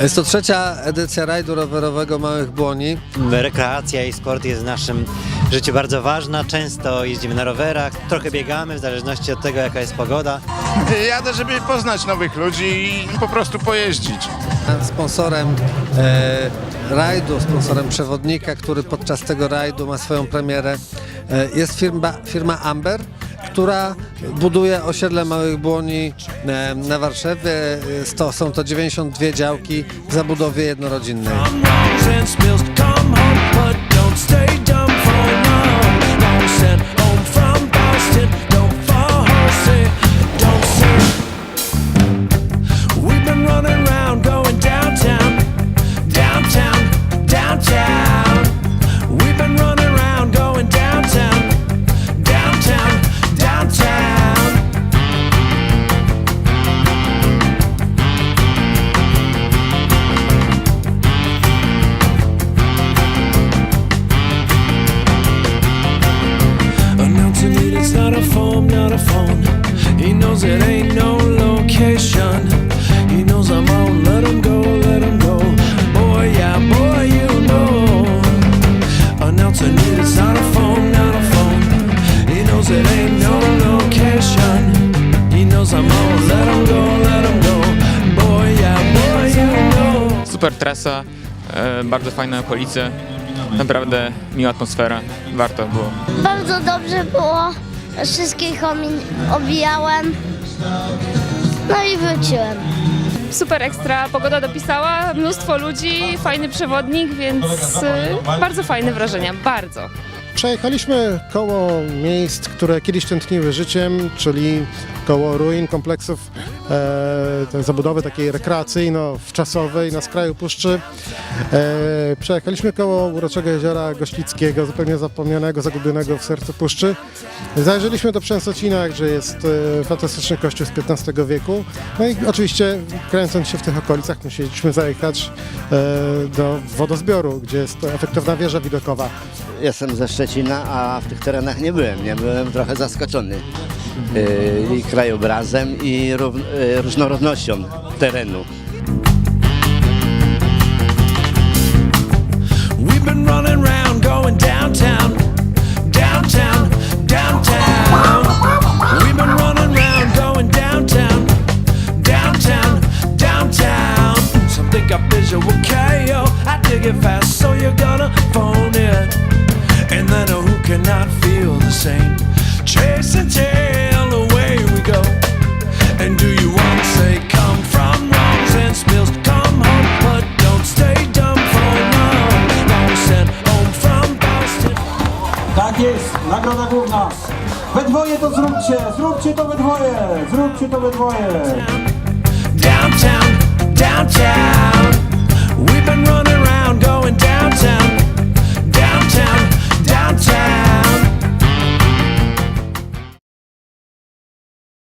Jest to trzecia edycja rajdu rowerowego Małych Błoni. Rekreacja i sport jest w naszym życiu bardzo ważna. Często jeździmy na rowerach, trochę biegamy w zależności od tego jaka jest pogoda. Jadę, żeby poznać nowych ludzi i po prostu pojeździć. Sponsorem e, rajdu, sponsorem przewodnika, który podczas tego rajdu ma swoją premierę, e, jest firma, firma Amber, która buduje osiedle Małych Błoni na Warszawie. Są to 92 działki w zabudowie jednorodzinnej. It's not a phone, not a phone. He knows it ain't no location. He knows I'm on, let him go, let him go. Boy, yeah, boy, you know. Super trasa, e, bardzo fajne okolice, naprawdę miła atmosfera, warto było. Bardzo dobrze było. Wszystkich omi- obijałem. No i wróciłem. Super ekstra, pogoda dopisała, mnóstwo ludzi, fajny przewodnik, więc y, bardzo fajne wrażenia, bardzo. Przejechaliśmy koło miejsc, które kiedyś tętniły życiem, czyli koło ruin kompleksów e, zabudowy takiej rekreacyjno-wczasowej na skraju puszczy. E, przejechaliśmy koło uroczego jeziora Goślickiego, zupełnie zapomnianego, zagubionego w sercu puszczy. Zajrzeliśmy do Przęsocina, gdzie jest e, fantastyczny kościół z XV wieku. No i oczywiście kręcąc się w tych okolicach musieliśmy zajechać e, do wodozbioru, gdzie jest efektowna wieża widokowa. Jestem ze Szczecina, a w tych terenach nie byłem. Nie byłem trochę zaskoczony yy, i krajobrazem, i yy, różnorodnością terenu. We've been running going downtown, downtown. We've been running going downtown, downtown, downtown. Visual KO. I dig it fast, so you're gonna phone it. And then who cannot feel the same? Chase and tail, away we go. And do you want to say come from wrongs and spills? Come home, but don't stay dumb for long. Long sent home from Boston. Tak jest, nagroda główna. We dwoje to zróbcie, zróbcie to we dwoje, zróbcie to we dwoje. Downtown, downtown. We've been running